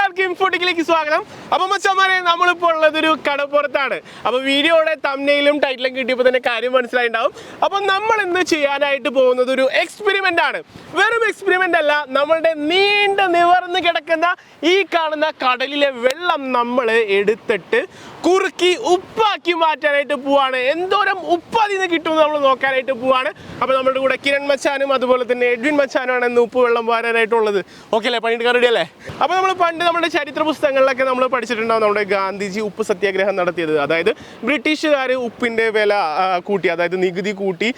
എല്ലാവർക്കും ഫുഡിങ്ങിലേക്ക് സ്വാഗതം. അപ്പൊ മച്ചന്മാരെ നമ്മളിപ്പോൾ ഉള്ളത് ഒരു കടപ്പുറത്താണ്. അപ്പൊ വീഡിയോയുടെ തമ്മിലും ടൈറ്റിലും കിട്ടിയപ്പോൾ തന്നെ കാര്യം മനസ്സിലായിണ്ടാവും. അപ്പൊ നമ്മൾ ഇന്ന് ചെയ്യാനായിട്ട് പോകുന്നത് ഒരു എക്സ്പെരിമെന്റ് ആണ്. വെറും എക്സ്പെരിമെന്റ് അല്ല നമ്മളുടെ നീണ്ട നിവർന്ന് കിടക്കുന്ന ഈ കാണുന്ന കടലിലെ വെള്ളം നമ്മൾ എടുത്തിട്ട് കുറുക്കി ഉപ്പാക്കി മാറ്റാനായിട്ട് പോവാണ്. എന്തോരം ഉപ്പ് അതിൽ നിന്ന് കിട്ടുമെന്ന് നമ്മൾ നോക്കാനായിട്ട് പോവാണ്. അപ്പൊ നമ്മുടെ കൂടെ കിരൺ മച്ചാനും അതുപോലെ തന്നെ എഡ്വിൻ മച്ചാനുമാണ് ഇന്ന് ഉപ്പ് വെള്ളം പോരാനായിട്ടുള്ളത് ഓക്കെ അല്ലേ? പണിയെടുക്കാൻ റെഡി അല്ലേ? അപ്പൊ നമ്മൾ പണ്ട് നമ്മുടെ ചരിത്ര പുസ്തകങ്ങളിലൊക്കെ നമ്മൾ പഠിച്ചിട്ടുണ്ടാവും നമ്മുടെ ഗാന്ധിജി ഉപ്പ് സത്യാഗ്രഹം നടത്തിയത്. അതായത് ബ്രിട്ടീഷുകാർ ഉപ്പിന്റെ വില കൂട്ടി അതായത് നികുതി കൂട്ടി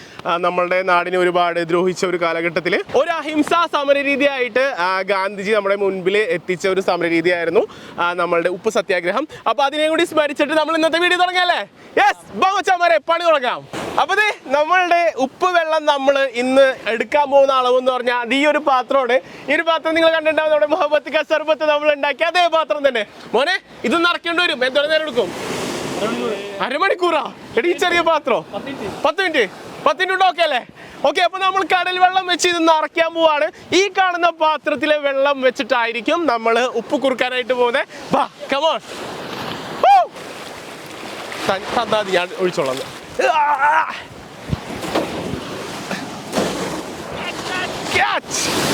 നമ്മളുടെ നാടിനെ ഒരുപാട് ദ്രോഹിച്ച ഒരു കാലഘട്ടത്തിൽ ഒരു അഹിംസാ സമര രീതിയായിട്ട് ഗാന്ധിജി നമ്മുടെ മുൻപിൽ എത്തിച്ച ഒരു സമര രീതിയായിരുന്നു നമ്മളുടെ ഉപ്പ് സത്യാഗ്രഹം. അപ്പൊ അതിനെ കൂടി സ്മരിച്ചിട്ട് നമ്മൾ ഇന്നത്തെ വീഡിയോ തുടങ്ങിയല്ലേ യെസ് ബോച്ചമാരെ പണി തുടങ്ങാം. അപ്പൊ നമ്മളുടെ ഉപ്പ് വെള്ളം നമ്മൾ ഇന്ന് എടുക്കാൻ പോകുന്ന അളവ് എന്ന് പറഞ്ഞാൽ ഈ ഒരു പാത്രമാണ്. ഈ ഒരു പാത്രം നിങ്ങൾ കണ്ടിട്ടുണ്ടാവും നമ്മുടെ മുഹബത്ത് കസർബത്ത് നമ്മൾ ഉണ്ടാക്കിയ അതേ പാത്രം തന്നെ. മോനെ ഇത് നിറയ്ക്കേണ്ടി വരും. എന്തോ നേരം എടുക്കും? അരമണിക്കൂറാ? എടി ചെറിയ പാത്രോ. പത്ത് മിനിറ്റ്. പത്ത് മിനിറ്റ് ഓക്കെ അല്ലേ? ഓക്കെ അപ്പൊ നമ്മൾ കടൽ വെള്ളം വെച്ച് ഇത് നിറയ്ക്കാൻ പോവാണ്. ഈ കാണുന്ന പാത്രത്തിലെ വെള്ളം വെച്ചിട്ടായിരിക്കും നമ്മൾ ഉപ്പ് കുറുക്കാനായിട്ട് പോകുന്നത് കമോൺ തന്നാ മതി, ഞാൻ ഒഴിച്ചോളാം Catch!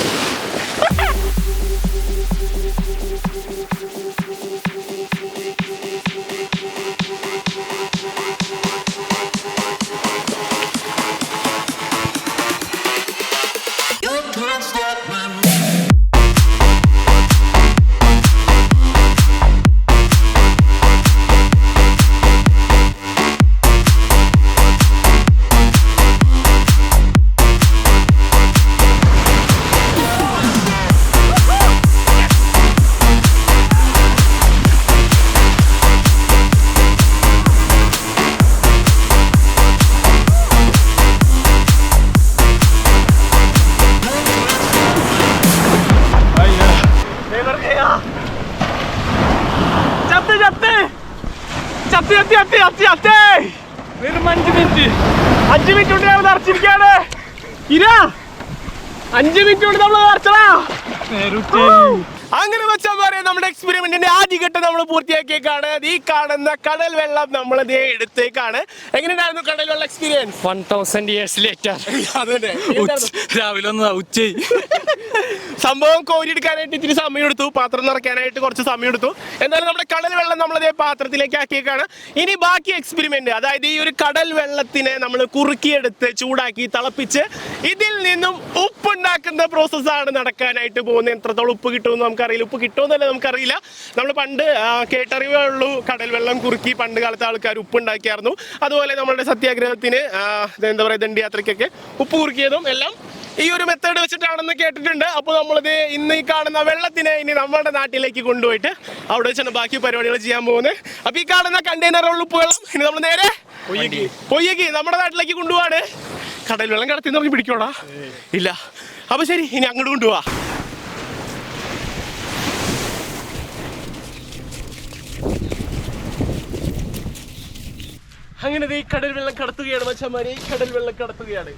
ചത്ത് ചത്ത് വെറും അഞ്ച് മിനിറ്റ്. അഞ്ച് മിനിറ്റ് കൊണ്ട് നമ്മൾ നിറച്ചിരിക്കാണ് ഇര അഞ്ച് മിനിറ്റ് കൊണ്ട് നമ്മൾ നിറച്ചടാ അങ്ങനെ വെച്ചാൽ പറയാം നമ്മുടെ എക്സ്പെരിമെന്റിന്റെ ആദ്യഘട്ടം നമ്മൾ പൂർത്തിയാക്കിയേക്കാണ്. ഈ കാണുന്ന കടൽ വെള്ളം നമ്മൾ ദേ എടുത്തേക്കാണ്. എങ്ങനെയായിരുന്നു കടൽ വെള്ളം experience one thousand years later രാവിലെ ഒന്ന് ഉച്ച സംഭവം കോരിയെടുക്കാനായിട്ട് ഇത്തിരി സമയം എടുത്തു പാത്രം നിറയ്ക്കാനായിട്ട് കുറച്ച് സമയം എടുത്തു എന്നാലും നമ്മുടെ കടൽ വെള്ളം നമ്മൾ അതേ പാത്രത്തിലേക്ക് ആക്കിയേക്കാണ്. ഇനി ബാക്കി എക്സ്പെരിമെന്റ് അതായത് ഈ ഒരു കടൽ വെള്ളത്തിനെ നമ്മൾ കുറുക്കിയെടുത്ത് ചൂടാക്കി തിളപ്പിച്ച് ഇതിൽ നിന്നും ഉപ്പുണ്ടാക്കുന്ന പ്രോസസ്സാണ് നടക്കാനായിട്ട് പോകുന്നത്. എത്രത്തോളം ഉപ്പ് കിട്ടുമെന്ന് നമുക്കറിയില്ല. ഉപ്പ് കിട്ടുമെന്നല്ല നമുക്കറിയില്ല. നമ്മൾ പണ്ട് കേട്ടറിവുള്ളൂ കേട്ടറിവേ ഉള്ളൂ കടൽ വെള്ളം കുറുക്കി പണ്ട് കാലത്തെ ആൾക്കാർ ഉപ്പ് ഉണ്ടാക്കിയായിരുന്നു. അതുപോലെ നമ്മളുടെ സത്യാഗ്രഹത്തിന് എന്താ പറയുക ദണ്ഡിയാത്രയ്ക്കൊക്കെ ഉപ്പ് കുറുക്കിയതും എല്ലാം ഈ ഒരു മെത്തേഡ് വെച്ചിട്ടാണെന്ന് കേട്ടിട്ടുണ്ട്. അപ്പോൾ നമ്മളിത് ഇന്ന് ഈ കാണുന്ന വെള്ളത്തിനെ ഇനി നമ്മുടെ നാട്ടിലേക്ക് കൊണ്ടുപോയിട്ട് അവിടെ വെച്ചാണ് ബാക്കി പരിപാടികൾ ചെയ്യാൻ പോകുന്നത്. അപ്പോൾ ഈ കാണുന്ന കണ്ടെയ്നറുള്ള ഉപ്പ് വെള്ളം ഇനി നമ്മൾ നേരെ പൊയ്യക്ക് നമ്മുടെ നാട്ടിലേക്ക് കൊണ്ടുപോവാണ്. കടൽ വെള്ളം കടത്തി നമുക്ക് പിടിക്കോടാ ഇല്ല. അപ്പോൾ ശരി ഇനി അങ്ങോട്ട് കൊണ്ടുപോവാ. അങ്ങനെ ഈ കടൽ വെള്ളം കടത്തുകയാണ് മച്ചന്മാരെ ഈ കടൽ വെള്ളം കടത്തുകയാണ്.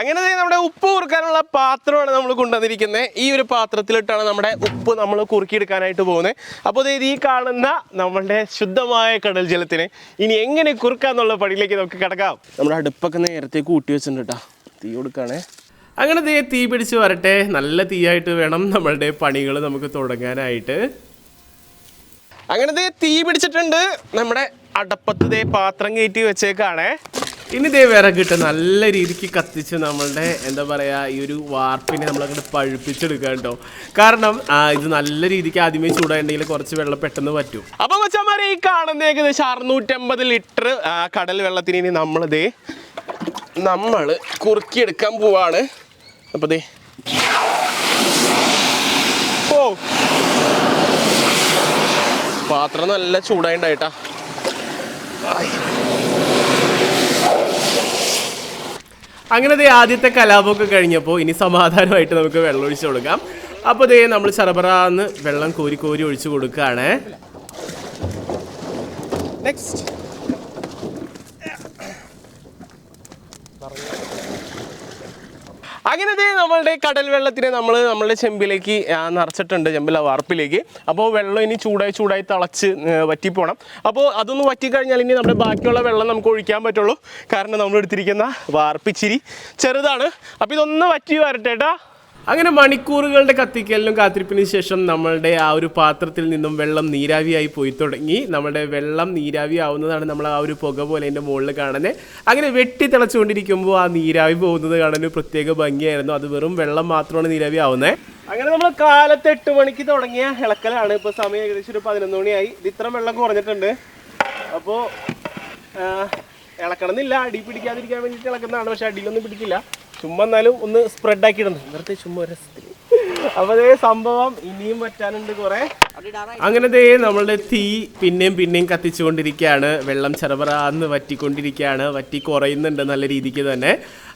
അങ്ങനെ നമ്മുടെ ഉപ്പ് കുറുക്കാനുള്ള പാത്രമാണ് നമ്മൾ കൊണ്ടുവന്നിരിക്കുന്നത് ഈ ഒരു പാത്രത്തിലിട്ടാണ് നമ്മുടെ ഉപ്പ് നമ്മൾ കുറുക്കിയെടുക്കാനായിട്ട് പോകുന്നത് അപ്പോൾ ഇത് ഈ കാണുന്ന നമ്മളുടെ ശുദ്ധമായ കടൽ ജലത്തിന് ഇനി എങ്ങനെ കുറുക്കാന്നുള്ള പടിയിലേക്ക് നമുക്ക് കിടക്കാം. നമ്മുടെ അടുപ്പൊക്കെ നേരത്തെ കൂട്ടി വെച്ചിട്ടുണ്ട് കേട്ടോ. തീ കൊടുക്കാണേ. അങ്ങനെ തീ പിടിച്ച് വരട്ടെ. നല്ല തീയായിട്ട് വേണം നമ്മളുടെ പണികൾ നമുക്ക് തുടങ്ങാനായിട്ട്. അങ്ങനെ ദേ തീ പിടിച്ചിട്ടുണ്ട്. നമ്മുടെ അടപ്പത്ത് ദേ പാത്രം കയറ്റി വെച്ചേക്കാണേ. ഇനി ദേ വിറകിട്ട് നല്ല രീതിക്ക് കത്തിച്ച് നമ്മളുടെ എന്താ പറയുക ഈ ഒരു വാർപ്പിനെ നമ്മൾ അങ്ങോട്ട് പഴുപ്പിച്ചെടുക്കുക കേട്ടോ. കാരണം ഇത് നല്ല രീതിക്ക് ആദ്യമേ ചൂടായിട്ടുണ്ടെങ്കിൽ കുറച്ച് വെള്ളം പെട്ടെന്ന് പറ്റും അപ്പം മച്ചന്മാരെ ഈ കാണുന്ന ഏകദേശം അറുന്നൂറ്റമ്പത് ലിറ്റർ കടൽ വെള്ളത്തിന് ഇനി നമ്മൾ ദേ നമ്മൾ കുറുക്കിയെടുക്കാൻ പോവാണ്. അപ്പൊ ദേ. ഓ പാത്രം നല്ല ചൂടായിട്ടാ അങ്ങനെ ദേ ആദ്യത്തെ കലാപമൊക്കെ കഴിഞ്ഞപ്പോൾ ഇനി സമാധാനമായിട്ട് നമുക്ക് വെള്ളം ഒഴിച്ചു കൊടുക്കാം. അപ്പോൾ ദേ നമ്മൾ ചറബറാന്ന് വെള്ളം കോരി കോരി ഒഴിച്ചു കൊടുക്കുകയാണ് നെക്സ്റ്റ് അങ്ങനെ ദേ നമ്മളുടെ കടൽ വെള്ളത്തിനെ നമ്മൾ നമ്മളുടെ ചെമ്പിലേക്ക് നിറച്ചിട്ടുണ്ട് ചെമ്പില വാർപ്പിലേക്ക്. അപ്പോൾ വെള്ളം ഇനി ചൂടായി ചൂടായി തിളച്ച് വറ്റിപ്പോണം. അപ്പോൾ അതൊന്ന് വറ്റിക്കഴിഞ്ഞാൽ ഇനി നമ്മുടെ ബാക്കിയുള്ള വെള്ളം നമുക്ക് ഒഴിക്കാൻ പറ്റുള്ളൂ. കാരണം നമ്മൾ എടുത്തിരിക്കുന്ന വാർപ്പിച്ചിരി ചെറുതാണ്. അപ്പോൾ ഇതൊന്ന് വറ്റി വരട്ടെ കേട്ടോ അങ്ങനെ മണിക്കൂറുകളുടെ കത്തിക്കലിനും കാത്തിരിപ്പിന് ശേഷം നമ്മളുടെ ആ ഒരു പാത്രത്തിൽ നിന്നും വെള്ളം നീരാവിയായി പോയി തുടങ്ങി. നമ്മുടെ വെള്ളം നീരാവി ആവുന്നതാണ് നമ്മൾ ആ ഒരു പുക പോലെ അതിന്റെ മുകളിൽ കാണുന്നത് അങ്ങനെ വെട്ടി തിളച്ചുകൊണ്ടിരിക്കുമ്പോൾ ആ നീരാവി പോകുന്നത് കാണാൻ ഒരു പ്രത്യേക ഭംഗിയായിരുന്നു. അത് വെറും വെള്ളം മാത്രമാണ് നീരാവി ആവുന്നത് അങ്ങനെ നമ്മൾ കാലത്ത് എട്ട് മണിക്ക് തുടങ്ങിയ ഇളക്കലാണ്. ഇപ്പോൾ സമയം ഏകദേശം ഒരു പതിനൊന്ന് മണിയായി. ഇത് ഇത്ര വെള്ളം കുറഞ്ഞിട്ടുണ്ട്. അപ്പോൾ ഇളക്കണമെന്നില്ല. അടി പിടിക്കാതിരിക്കാൻ വേണ്ടിയിട്ട് ഇളക്കുന്നതാണ്. പക്ഷെ അടിയിലൊന്നും പിടിക്കില്ല. ചുമ്മാ എന്നാലും ഒന്ന് സ്പ്രെഡ് ആക്കിയിടുന്നു വെറുതെ ചുമ്മാ ഒരു രസത്തിന് അപ്പൊ അതേ സംഭവം ഇനിയും പറ്റാനുണ്ട് കുറെ. അങ്ങനത്തെ ദേ നമ്മളുടെ തീ പിന്നെയും പിന്നെയും കത്തിച്ചുകൊണ്ടിരിക്കുകയാണ്. വെള്ളം ചെറുപറാന്ന് വറ്റിക്കൊണ്ടിരിക്കുകയാണ്. വറ്റി കുറയുന്നുണ്ട് നല്ല രീതിക്ക് തന്നെ.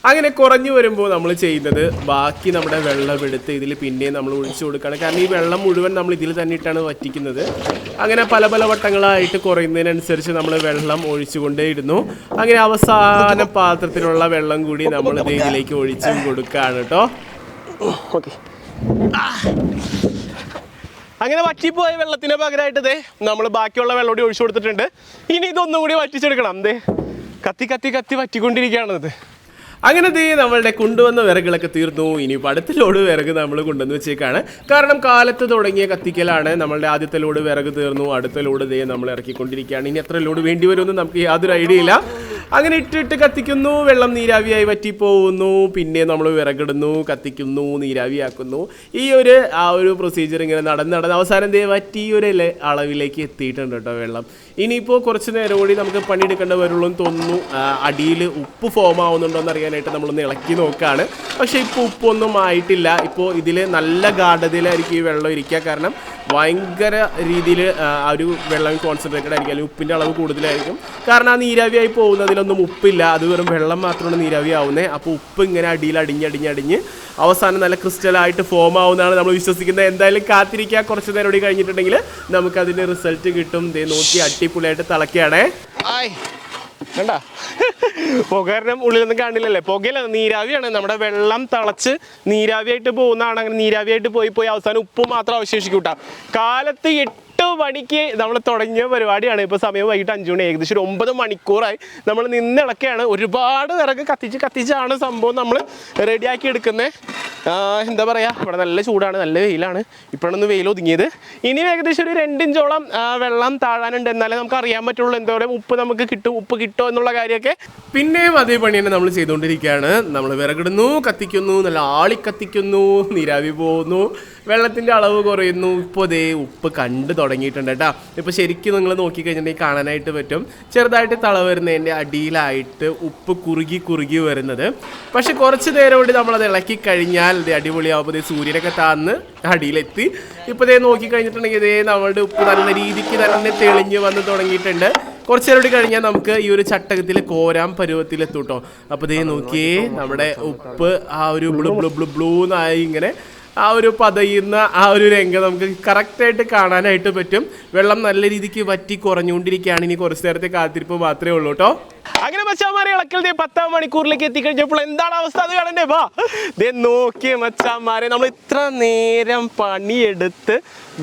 അങ്ങനെ കുറഞ്ഞു വരുമ്പോൾ നമ്മൾ ചെയ്യുന്നത് ബാക്കി നമ്മുടെ വെള്ളം എടുത്ത് ഇതിൽ പിന്നെയും നമ്മൾ ഒഴിച്ചു കൊടുക്കുകയാണ്. കാരണം ഈ വെള്ളം മുഴുവൻ നമ്മൾ ഇതിൽ തന്നെ ഇട്ടാണ് വറ്റിക്കുന്നത്. അങ്ങനെ പല പല വട്ടങ്ങളായിട്ട് കുറയുന്നതിനനുസരിച്ച് നമ്മൾ വെള്ളം ഒഴിച്ചുകൊണ്ടേയിരുന്നു അങ്ങനെ അവസാന പാത്രത്തിലുള്ള വെള്ളം കൂടി നമ്മൾ ദേ ഇതിലേക്ക് ഒഴിച്ചും കൊടുക്കുകയാണ് കേട്ടോ. ഓക്കെ. അങ്ങനെ വറ്റിപ്പോയ വെള്ളത്തിന് പകരമായിട്ട് ദേ നമ്മൾ ബാക്കിയുള്ള വെള്ളം കൂടി ഒഴിച്ചു കൊടുത്തിട്ടുണ്ട്. ഇനി ഇതൊന്നും കൂടി വറ്റിച്ചെടുക്കണം. ദേ കത്തി കത്തി കത്തി വറ്റിക്കൊണ്ടിരിക്കുകയാണത്. അങ്ങനെ ദേ നമ്മളുടെ കൊണ്ടുവന്ന വിറകുകളൊക്കെ തീർന്നു. ഇനി അടുത്ത ലോഡ് വിറക് നമ്മൾ കൊണ്ടുവന്ന് വെച്ചേക്കാണ്. കാരണം കാലത്ത് തുടങ്ങിയ കത്തിക്കലാണ് നമ്മളുടെ ആദ്യത്തെ ലോഡ് വിറക് തീർന്നു. അടുത്ത ലോഡ് ദേ നമ്മൾ ഇറക്കിക്കൊണ്ടിരിക്കുകയാണ്. ഇനി എത്ര ലോഡ് വേണ്ടി വരുമെന്ന് നമുക്ക് യാതൊരു ഐഡിയ ഇല്ല. അങ്ങനെ ഇട്ടിട്ട് കത്തിക്കുന്നു. വെള്ളം നീരാവിയായി വറ്റിപ്പോകുന്നു. പിന്നെ നമ്മൾ വിറകിടുന്നു. കത്തിക്കുന്നു. നീരാവിയാക്കുന്നു. ഈ ഒരു ആ ഒരു പ്രൊസീജിയർ ഇങ്ങനെ നടന്ന് നടന്ന് അവസാനം ദേ വറ്റി ഒരു അളവിലേക്ക് എത്തിയിട്ടുണ്ട് കേട്ടോ വെള്ളം. ഇനിയിപ്പോൾ കുറച്ച് നേരം കൂടി നമുക്ക് പണിയെടുക്കേണ്ടി വരുള്ളൂ എന്ന് തോന്നുന്നു. അടിയിൽ ഉപ്പ് ഫോം ആവുന്നുണ്ടോ എന്ന് അറിയാനായിട്ട് നമ്മളൊന്ന് ഇളക്കി നോക്കുകയാണ് പക്ഷേ ഇപ്പോൾ ഉപ്പൊന്നും ആയിട്ടില്ല. ഇപ്പോൾ ഇതിൽ നല്ല ഗാഠതയിലായിരിക്കും ഈ വെള്ളം ഇരിക്കുക. കാരണം ഭയങ്കര രീതിയിൽ ആ ഒരു വെള്ളം കോൺസെൻട്രേറ്റഡ് ആയിരിക്കും. അല്ലെങ്കിൽ ഉപ്പിന്റെ അളവ് കൂടുതലായിരിക്കും. കാരണം ആ നീരാവിയായി പോകുന്നതിലൊന്നും ഉപ്പില്ല. അത് വെറും വെള്ളം മാത്രമാണ് നീരാവി ആവുന്നത് അപ്പോൾ ഉപ്പ് ഇങ്ങനെ അടിയിൽ അടിഞ്ഞടിഞ്ഞടിഞ്ഞ് അവസാനം നല്ല ക്രിസ്റ്റലായിട്ട് ഫോം ആവുന്നതാണ് നമ്മൾ വിശ്വസിക്കുന്നത്. എന്തായാലും കാത്തിരിക്കുക. കുറച്ച് നേരം കൂടി കഴിഞ്ഞിട്ടുണ്ടെങ്കിൽ നമുക്കതിന്റെ റിസൾട്ട് കിട്ടും. ദേ നോക്കി അടിപൊളിയായിട്ട് തിളക്കുകയാണേ കണ്ട? ഉള്ളിൽ ഉള്ളിലൊന്നും കാണില്ലല്ലേ? പുകയില്ല നീരാവിയാണ്. നമ്മുടെ വെള്ളം തിളച്ച് നീരാവിയായിട്ട് പോകുന്നതാണ്. അങ്ങനെ നീരാവിയായിട്ട് പോയി പോയി അവസാനം ഉപ്പ് മാത്രം അവശേഷിക്കൂട്ടാ. കാലത്ത് എട്ട് മണിക്ക് നമ്മൾ തുടങ്ങിയ പരിപാടിയാണ്. ഇപ്പോൾ സമയം വൈകിട്ട് അഞ്ചു മണി. ഏകദേശം ഒരു ഒമ്പത് മണിക്കൂറായി നമ്മൾ നിന്നിളക്കെയാണ്. ഒരുപാട് വിറക് കത്തിച്ച് കത്തിച്ചാണ് സംഭവം നമ്മൾ റെഡിയാക്കി എടുക്കുന്നത് എന്താ പറയുക ഇവിടെ നല്ല ചൂടാണ് നല്ല വെയിലാണ്. ഇപ്പോഴൊന്ന് വെയിൽ ഒതുങ്ങിയത്. ഇനി ഏകദേശം ഒരു രണ്ടിഞ്ചോളം വെള്ളം താഴാനുണ്ട്. എന്നാലേ നമുക്ക് അറിയാൻ പറ്റുള്ളൂ എന്താ പറയുക ഉപ്പ് നമുക്ക് കിട്ടും ഉപ്പ് കിട്ടുമോ എന്നുള്ള കാര്യമൊക്കെ. പിന്നെയും അതേ പണി തന്നെ നമ്മൾ ചെയ്തുകൊണ്ടിരിക്കുകയാണ്. നമ്മൾ വിറകിടുന്നു കത്തിക്കുന്നു നല്ല ആളി കത്തിക്കുന്നു നീരാവി പോകുന്നു. വെള്ളത്തിന്റെ അളവ് കുറയുന്നു. ഇപ്പോൾ ദേ ഉപ്പ് കണ്ട് തുടങ്ങിയിട്ടുണ്ട് കേട്ടോ. ഇപ്പോൾ ശരിക്കും നിങ്ങൾ നോക്കിക്കഴിഞ്ഞിട്ടുണ്ടെങ്കിൽ കാണാനായിട്ട് പറ്റും. ചെറുതായിട്ട് തള വരുന്നതിന്റെ അടിയിലായിട്ട് ഉപ്പ് കുറുകി കുറുകി വരുന്നത്. പക്ഷെ കുറച്ച് നേരം കൂടി നമ്മളത് ഇളക്കി കഴിഞ്ഞാൽ ഇത് അടിപൊളിയാകുമ്പോൾ ഇത് സൂര്യനൊക്കെ താന്ന് അടിയിലെത്തി. ഇപ്പോൾ ഇതേ നോക്കിക്കഴിഞ്ഞിട്ടുണ്ടെങ്കിൽ ഇതേ നമ്മളുടെ ഉപ്പ് നല്ല രീതിക്ക് തന്നെ തെളിഞ്ഞ് വന്ന് തുടങ്ങിയിട്ടുണ്ട്. കുറച്ച് നേരം കൂടി കഴിഞ്ഞാൽ നമുക്ക് ഈ ഒരു ചട്ടകത്തിൽ കോരാൻ പരുവത്തിലെത്തും കേട്ടോ അപ്പോൾ ഇതേ നോക്കിയേ നമ്മുടെ ഉപ്പ് ആ ഒരു ബ്ലൂ ബ്ലു ബ്ലൂ ബ്ലൂന്നായി ഇങ്ങനെ ആ ഒരു പതയുന്ന ആ ഒരു രംഗം നമുക്ക് കറക്റ്റായിട്ട് കാണാനായിട്ട് പറ്റും. വെള്ളം നല്ല രീതിക്ക് വറ്റി കുറഞ്ഞുകൊണ്ടിരിക്കുകയാണ്. ഇനി കുറച്ച് നേരത്തെ കാത്തിരിപ്പ് മാത്രമേ ഉള്ളൂ കേട്ടോ. അങ്ങനെ മച്ചാമാരെ ഇളക്കൽ പത്താം മണിക്കൂറിലേക്ക് എത്തിക്കഴിഞ്ഞപ്പോൾ എന്താണ് അവസ്ഥ അത് കാണണ്ടേ? വാ. ദേ നോക്കിയേ മച്ചാമാരെ നമ്മൾ ഇത്ര നേരം പണിയെടുത്ത്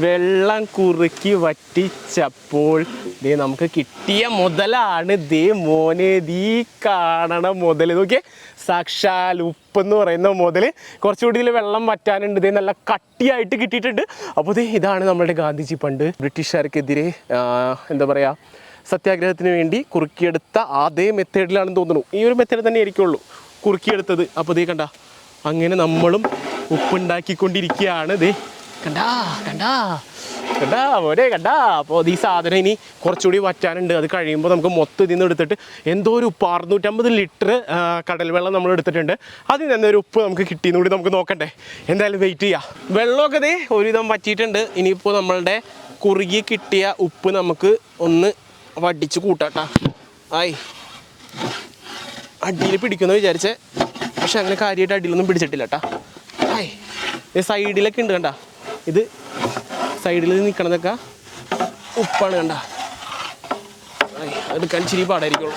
വെള്ളം കുറുക്കി വറ്റിച്ചപ്പോൾ ദേ നമുക്ക് കിട്ടിയ മുതലാണ് ദേ മോനെ ദീ കാണണം മുതൽ നോക്കിയേ സാക്ഷാൽ ഉപ്പ് എന്ന് പറയുന്ന മുതൽ കുറച്ചുകൂടി ഇതിൽ വെള്ളം വറ്റാനുണ്ട്. ഇതേ നല്ല കട്ടിയായിട്ട് കിട്ടിയിട്ടുണ്ട്. അപ്പോൾ ഇതേ ഇതാണ് നമ്മുടെ ഗാന്ധിജി പണ്ട്. ബ്രിട്ടീഷുകാർക്കെതിരെ എന്താ പറയുക സത്യാഗ്രഹത്തിന് വേണ്ടി കുറുക്കിയെടുത്ത അതേ മെത്തേഡിലാണെന്ന് തോന്നുന്നു. ഈ ഒരു മെത്തേഡ് തന്നെ ആയിരിക്കുള്ളൂ കുറുക്കിയെടുത്തത്. അപ്പോൾ ഇതേ കണ്ട അങ്ങനെ നമ്മളും ഉപ്പുണ്ടാക്കിക്കൊണ്ടിരിക്കുകയാണ്. ഇതേ കണ്ടാ കണ്ടാ. കണ്ടാ മോനെ കണ്ടാ. അപ്പോൾ ഈ സാധനം ഇനി കുറച്ചുകൂടി വറ്റാനുണ്ട്. അത് കഴിയുമ്പോൾ നമുക്ക് മൊത്തം ഇതിൽ നിന്ന് എടുത്തിട്ട് എന്തോ ഒരു ഉപ്പ് അറുന്നൂറ്റമ്പത് ലിറ്റർ കടൽ വെള്ളം നമ്മൾ എടുത്തിട്ടുണ്ട്. അതിൽ നിന്ന് ഒരു ഉപ്പ് നമുക്ക് കിട്ടിയെന്ന് കൂടി നമുക്ക് നോക്കണ്ടേ. എന്തായാലും വെയിറ്റ് ചെയ്യാം. വെള്ളമൊക്കെ ദേ ഒരുവിധം വറ്റിയിട്ടുണ്ട്. ഇനിയിപ്പോൾ നമ്മളുടെ കുറുകി കിട്ടിയ ഉപ്പ് നമുക്ക് ഒന്ന് വടിച്ച് കൂട്ടാട്ടാ. ആയി. അടിയിൽ പിടിക്കുന്നു വിചാരിച്ചേ. പക്ഷെ അങ്ങനെ കാര്യമായിട്ട് അടിയിലൊന്നും പിടിച്ചിട്ടില്ല കേട്ടാ ആയി. സൈഡിലൊക്കെ ഉണ്ട് കണ്ട. ഇത് സൈഡിൽ നിൽക്കണതൊക്കെ ഉപ്പാണ് കണ്ട. അത് ഇച്ചിരി പാടായിരിക്കുള്ളൂ.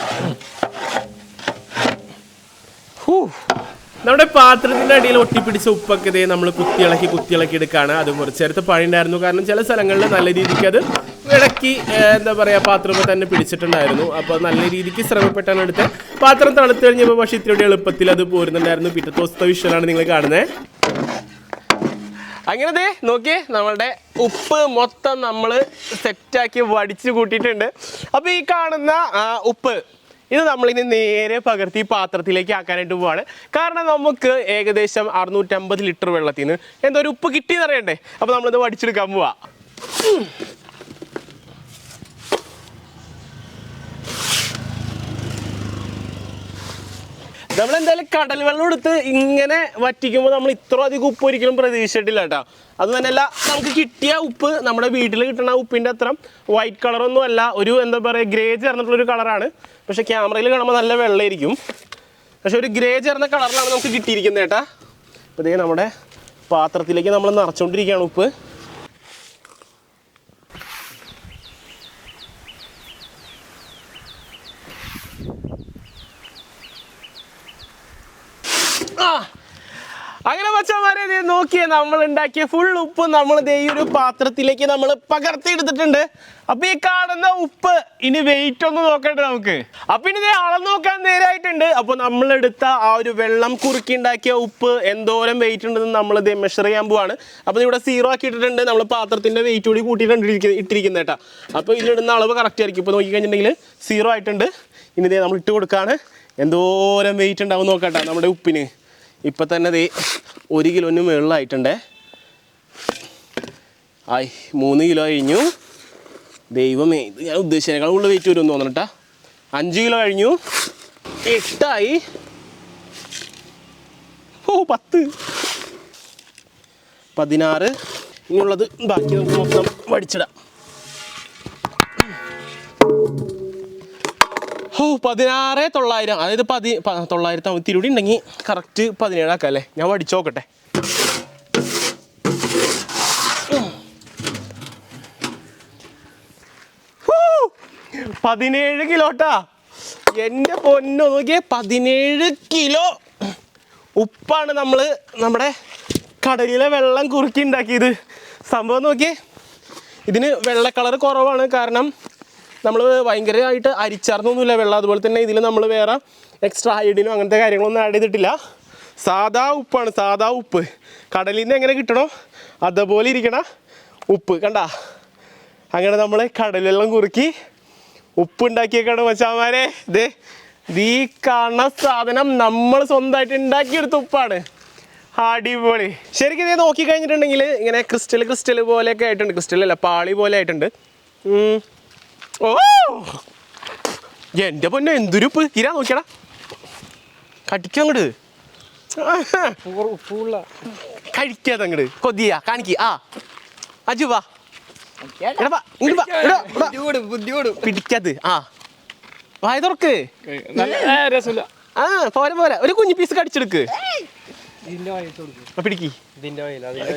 നമ്മുടെ പാത്രത്തിന്റെ അടിയിൽ ഒട്ടിപ്പിടിച്ച ഉപ്പൊക്കെ ഇതേ നമ്മൾ കുത്തിയിളക്കി കുത്തിയിളക്കി എടുക്കുകയാണ് അത് കുറച്ച് നേരത്തെ പണി ഉണ്ടായിരുന്നു കാരണം ചില സ്ഥലങ്ങളിൽ നല്ല രീതിക്ക് അത് ഇളക്കി എന്താ പറയുക പാത്രമൊക്കെ തന്നെ പിടിച്ചിട്ടുണ്ടായിരുന്നു. അപ്പോൾ നല്ല രീതിക്ക് ശ്രമപ്പെട്ടാണ് എടുത്ത്. പാത്രം തണുത്ത് കഴിഞ്ഞപ്പോൾ പക്ഷേ ഇത്തിരി എളുപ്പത്തിൽ അത് പോരുന്നുണ്ടായിരുന്നു. പിറ്റത്തെ ദിവസത്തെ നിങ്ങൾ കാണുന്നത് അങ്ങനെ ദേ നോക്കിയേ നമ്മളുടെ ഉപ്പ് മൊത്തം നമ്മൾ സെറ്റാക്കി വടിച്ച് കൂട്ടിയിട്ടുണ്ട്. അപ്പോൾ ഈ കാണുന്ന ഉപ്പ് ഇത് നമ്മളിനി നേരെ പകർത്തി പാത്രത്തിലേക്ക് ആക്കാനായിട്ട് പോവാണ്. കാരണം നമുക്ക് ഏകദേശം അറുന്നൂറ്റമ്പത് ലിറ്റർ വെള്ളത്തിൽ നിന്ന് എന്തോ ഒരു ഉപ്പ് കിട്ടിയെന്നറിയണ്ടേ? അപ്പോൾ നമ്മളിത് വടിച്ചെടുക്കാൻ പോവാ. നമ്മൾ എന്തായാലും കടൽ വെള്ളം എടുത്ത് ഇങ്ങനെ വറ്റിക്കുമ്പോൾ നമ്മൾ ഇത്ര അധികം ഉപ്പ് ഒരിക്കലും പ്രതീക്ഷിച്ചിട്ടില്ല കേട്ടോ. അത് തന്നെയല്ല നമുക്ക് കിട്ടിയ ഉപ്പ് നമ്മുടെ വീട്ടിൽ കിട്ടുന്ന ഉപ്പിന്റെ അത്ര വൈറ്റ് കളറൊന്നും അല്ല. ഒരു എന്താ പറയുക ഗ്രേ ചേർന്നിട്ടുള്ളൊരു കളറാണ് പക്ഷേ ക്യാമറയിൽ കാണുമ്പോൾ നല്ല വെള്ളമായിരിക്കും പക്ഷേ ഒരു ഗ്രേ ചേർന്ന കളറിലാണ് നമുക്ക് കിട്ടിയിരിക്കുന്നത് കേട്ടാ. അപ്പോൾ ഇതേ നമ്മുടെ പാത്രത്തിലേക്ക് നമ്മൾ നിറച്ചുകൊണ്ടിരിക്കുകയാണ് ഉപ്പ്. അങ്ങനെ മച്ചന്മാരെ ദേ നോക്കിയേ നമ്മൾ ഉണ്ടാക്കിയ ഫുൾ ഉപ്പ് നമ്മൾ ഈ ഒരു പാത്രത്തിലേക്ക് നമ്മൾ പകർത്തി എടുത്തിട്ടുണ്ട് അപ്പൊ ഈ കാണുന്ന ഉപ്പ് ഇനി വെയിറ്റ് ഒന്ന് നോക്കട്ടെ നമുക്ക്? അപ്പൊ ഇനി ദേ അളന്ന് നോക്കാൻ നേരായിട്ടുണ്ട്. അപ്പൊ നമ്മൾ എടുത്ത ആ ഒരു വെള്ളം കുറുക്കി ഉണ്ടാക്കിയ ഉപ്പ് എന്തോരം വെയിറ്റ് ഉണ്ടെന്ന് നമ്മൾ ദേ മെഷർ ചെയ്യാൻ പോവാണ്. അപ്പൊ ഇവിടെ സീറോ ആക്കി ഇട്ടിട്ടുണ്ട് നമ്മൾ പാത്രത്തിന്റെ വെയിറ്റ് കൂടി കൂട്ടിയിട്ടുണ്ട് ഇട്ടിരിക്കുന്ന കേട്ടോ. അപ്പൊ ഇതിലിടുന്ന അളവ് കറക്റ്റ് ആയിരിക്കും. ഇപ്പൊ നോക്കി കഴിഞ്ഞിട്ടുണ്ടെങ്കിൽ സീറോ ആയിട്ടുണ്ട്. ഇനി നമ്മൾ ഇട്ട് കൊടുക്കാണ്. എന്തോരം വെയിറ്റ് ഉണ്ടാവും നോക്കട്ടെ നമ്മുടെ ഉപ്പിന്. ഇപ്പം തന്നെ ദേ ഒരു കിലോന് മുകളിലായിട്ടുണ്ടേ. ആയി മൂന്ന് കിലോ കഴിഞ്ഞു. ദൈവമേ ഇത് ഞാൻ ഉദ്ദേശിച്ചതിനേക്കാൾ ഉള്ള വെയിറ്റ് വരുമെന്ന് തോന്നണട്ടാ അഞ്ച് കിലോ കഴിഞ്ഞു. എട്ടായി. ഓ പത്ത്. പതിനാറ്. ഇനിയുള്ളത് ബാക്കി നമുക്ക് മൊത്തം വടിച്ചിടാം. പതിനാറ് തൊള്ളായിരം അതായത് പതി തൊള്ളായിരത്തി അമ്പത്തി രൂപ ഉണ്ടെങ്കിൽ കറക്റ്റ് പതിനേഴാക്കാം അല്ലേ? ഞാൻ അടിച്ചു നോക്കട്ടെ. പതിനേഴ് കിലോട്ടാ എന്റെ പൊന്നു നോക്കിയേ പതിനേഴ് കിലോ ഉപ്പാണ് നമ്മൾ നമ്മുടെ കടലിലെ വെള്ളം കുറുക്കി ഉണ്ടാക്കിയത്. സംഭവം നോക്കിയേ ഇതിന് വെള്ള കളർ കുറവാണ് കാരണം നമ്മൾ ഭയങ്കരമായിട്ട് അരിച്ചർന്നൊന്നുമില്ല വെള്ളം. അതുപോലെ തന്നെ ഇതിൽ നമ്മൾ വേറെ എക്സ്ട്രാ അയഡിനോ അങ്ങനത്തെ കാര്യങ്ങളൊന്നും ആഡ് ചെയ്തിട്ടില്ല. സാധാ ഉപ്പാണ് സാധാ ഉപ്പ്. കടലിൽ നിന്ന് എങ്ങനെ കിട്ടണോ അതുപോലെ ഇരിക്കണ ഉപ്പ് കണ്ട? അങ്ങനെ നമ്മൾ കടലെല്ലാം കുറുക്കി ഉപ്പ് ഉണ്ടാക്കിയേക്കാണ് മച്ചാമാരെ. ഇത് ഈ കാണുന്ന സാധനം നമ്മൾ സ്വന്തമായിട്ട് ഉണ്ടാക്കിയെടുത്ത ഉപ്പാണ്. അടിപൊളി. ശരിക്കും ഇത് നോക്കി കഴിഞ്ഞിട്ടുണ്ടെങ്കിൽ ഇങ്ങനെ ക്രിസ്റ്റൽ ക്രിസ്റ്റൽ പോലെയൊക്കെ ആയിട്ടുണ്ട്. ക്രിസ്റ്റൽ അല്ല പാളി പോലെ ആയിട്ടുണ്ട്. ഓ! എന്റെ പൊന്നെ എന്തൊരു തീരാ ഇരാ നോക്കിയടാ. കടിക്കാം അങ്ങോട്ട് കഴിക്കാതെ അങ്ങോട്ട് കൊതിയാ കാണിക്ക്. ആ. അജു വാ. പിടിക്കാത്. ആ. വായ തുറക്ക്. ആ പോരാ പോരാ ഒരു കുഞ്ഞു പീസ് കടിച്ചെടുക്ക്. പിടിക്ക്.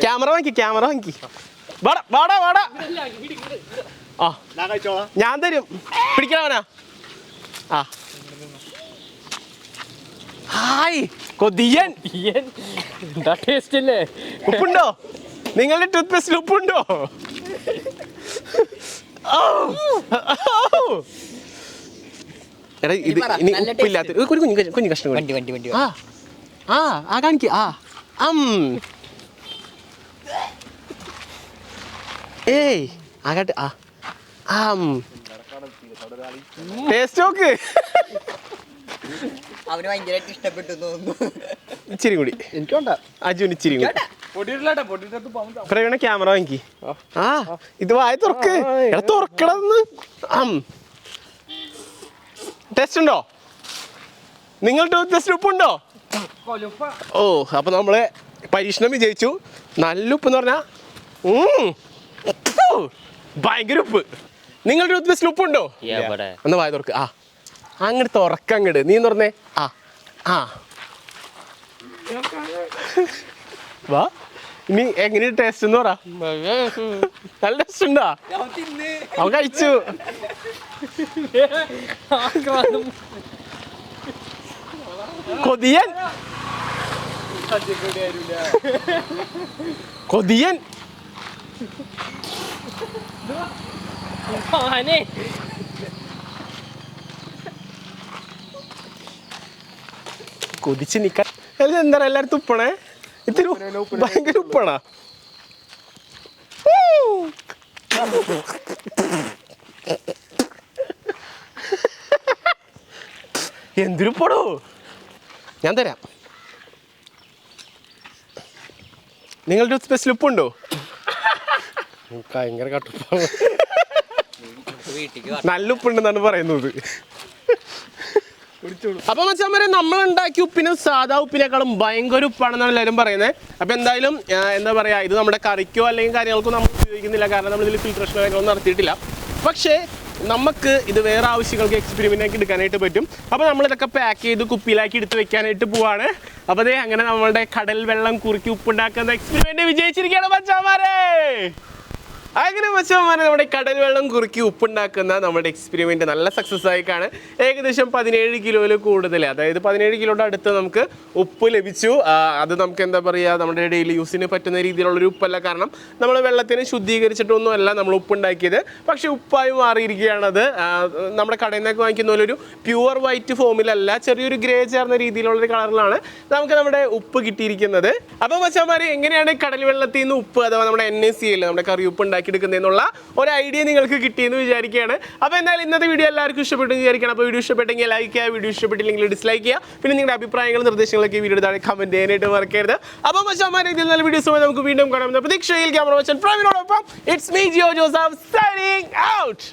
ക്യാമറ വാങ്ങിക്ക് ക്യാമറ വാങ്ങിക്ക്. വാടാ വാടാ വാടാ. ആ. ഞാൻ തരും. പിടിക്കണവനാ ആ. ഹായ്. കൊതിയൻ. ടേസ്റ്റ് അല്ലേ ഉപ്പുണ്ടോ? നിങ്ങളുടെ ടൂത്ത് പേസ്റ്റിൽ ഉപ്പുണ്ടോ. എടാ ഇത് ഇനി ഉപ്പില്ലാത്ത ഒരു കുഞ്ഞു കുഞ്ഞു കഷ്ണം വണ്ടി വണ്ടി വണ്ടി. ആ. ആ ആ കാണിക്ക്. ആ. അം. ഏയ്. ആകട്ടെ ആം. ടേസ്റ്റ് നോക്ക്. അവന് ഭയങ്കരമായിട്ട് ഇഷ്ടപ്പെട്ടു എന്ന് തോന്നുന്നു. ഇച്ചിരി കൂടി. എനിക്കുണ്ടാ അജുന് ഇച്ചിരി കൂടി. പ്രവീണ ക്യാമറ വാങ്ങി ആ. ഇത് വായ തുറക്ക്. എടാ തുറക്കണമെന്ന് ആം. ടെസ്റ്റ് ഉണ്ടോ? നിങ്ങൾ ടൂത്ത് ടെസ്റ്റ് ഉപ്പുണ്ടോ? ഓ അപ്പൊ നമ്മളെ പരീക്ഷണം വിജയിച്ചു. നല്ല ഉപ്പ് എന്ന് പറഞ്ഞാ ഭയങ്കര ഉപ്പ്. ഒരു പേസ്റ്റിൽ ഉപ്പുണ്ടോ? ഒന്ന് വായ തുറക്ക്. ആ. അങ്ങോട്ട് തുറക്ക അങ്ങോട്ട് നീ എന്ന് പറഞ്ഞേ? ആ. ആ. വാ. ഇനി എങ്ങനെ ടേസ്റ്റ് എന്ന് പറ. നല്ല ടേസ്റ്റ് ഉണ്ടോ? അവൻ കഴിച്ചു. കൊതിയൻ. കൊതിയൻ. ആനേ കൊതിച്ച് നിക്കാൻ. അല്ല എന്താ എല്ലാരും തുപ്പണേ ഇത്തിരി ഭയങ്കര ഉപ്പാണാ. എന്തിരുപ്പടോ ഞാൻ തരാം. നിങ്ങളുടെ സ്പെഷ്യൽ ഉപ്പുണ്ടോ? ഭയങ്കര കട്ടുപ്പാണ്. നല്ല ഉപ്പുണ്ടെന്നാണ് പറയുന്നത്. അപ്പൊ മച്ചാമാരെ നമ്മൾ ഉണ്ടാക്കിയ ഉപ്പിന് സാധാ ഉപ്പിനേക്കാളും ഭയങ്കര ഉപ്പാണെന്നാണ് എല്ലാവരും പറയുന്നത് അപ്പൊ എന്തായാലും എന്താ പറയാ ഇത് നമ്മുടെ കറിക്കോ അല്ലെങ്കിൽ കാര്യങ്ങൾക്കോ നമ്മൾ ഉപയോഗിക്കുന്നില്ല. കാരണം നമ്മൾ ഇതിൽ ഫിൽട്രേഷൻ കാര്യങ്ങളൊന്നും നടത്തിയിട്ടില്ല. പക്ഷേ നമുക്ക് ഇത് വേറെ ആവശ്യങ്ങൾക്ക് എക്സ്പെരിമെന്റ് ആക്കി എടുക്കാനായിട്ട് പറ്റും. അപ്പോൾ നമ്മൾ ഇതൊക്കെ പാക്ക് ചെയ്ത് കുപ്പിയിലാക്കി എടുത്ത് വെക്കാനായിട്ട് പോവാണ്. അപ്പോൾ അതേ അങ്ങനെ നമ്മളുടെ കടൽ വെള്ളം കുറുക്കി ഉപ്പുണ്ടാക്കുന്ന എക്സ്പെരിമെന്റ് വിജയിച്ചിരിക്കുകയാണ് മച്ചാമാരെ. അങ്ങനെ വെച്ചാൽ നമ്മുടെ കടൽ വെള്ളം കുറുക്കി ഉപ്പുണ്ടാക്കുന്ന നമ്മുടെ എക്സ്പെരിമെന്റ് നല്ല സക്സസ് ആയിക്കാണ് ഏകദേശം പതിനേഴ് കിലോയിൽ കൂടുതൽ അതായത് പതിനേഴ് കിലോയുടെ അടുത്ത് നമുക്ക് ഉപ്പ് ലഭിച്ചു. അത് നമുക്ക് എന്താ പറയുക നമ്മുടെ ഡെയിലി യൂസിന് പറ്റുന്ന രീതിയിലുള്ളൊരു ഉപ്പല്ല. കാരണം നമ്മൾ വെള്ളത്തിന് ശുദ്ധീകരിച്ചിട്ടൊന്നുമല്ല നമ്മൾ ഉപ്പുണ്ടാക്കിയത്. പക്ഷേ ഉപ്പായി മാറിയിരിക്കുകയാണത്. നമ്മുടെ കടയിൽ നിന്നൊക്കെ വാങ്ങിക്കുന്ന പോലെ ഒരു പ്യുവർ വൈറ്റ് ഫോമിലല്ല ചെറിയൊരു ഗ്രേ ചേർന്ന രീതിയിലുള്ളൊരു കളറിലാണ് നമുക്ക് നമ്മുടെ ഉപ്പ് കിട്ടിയിരിക്കുന്നത്. അപ്പോൾ മച്ചാമാരെ എങ്ങനെയാണ് കടൽ വെള്ളത്തിൽ നിന്ന് ഉപ്പ് അഥവാ നമ്മുടെ എൻ എസ് സി എൽ നമ്മുടെ കറി ഉപ്പ് ഉണ്ടാക്കിയെടുക്കുന്നതെന്നുള്ള ഒരു ഐഡിയ നിങ്ങൾക്ക് കിട്ടിയെന്ന് വിചാരിക്കുകയാണ്. അപ്പോൾ എന്തായാലും ഇന്നത്തെ വീഡിയോ എല്ലാവർക്കും ഇഷ്ടപ്പെട്ടു വിചാരിക്കണം അപ്പോൾ വീഡിയോ ഇഷ്ടപ്പെട്ടെങ്കിൽ ലൈക്ക് ചെയ്യുക വീഡിയോ ഇഷ്ടപ്പെട്ടില്ലെങ്കിൽ ഡിസ്ലൈക്ക് ചെയ്യുക. പിന്നെ നിങ്ങളുടെ അഭിപ്രായങ്ങളും നിർദ്ദേശങ്ങളൊക്കെ ഈ വീഡിയോ താഴെ കമന്റ് ചെയ്യാനായിട്ട് മറക്കരുത്. അപ്പോൾ മച്ചാമാരെ ഇതിൽ നല്ല വീഡിയോസ് നമുക്ക് വീണ്ടും കാണാം. പ്രതീക്ഷയിൽ ക്യാമറ വച്ചൻ പ്രവീണോടൊപ്പം. It's me Geo Joseph signing out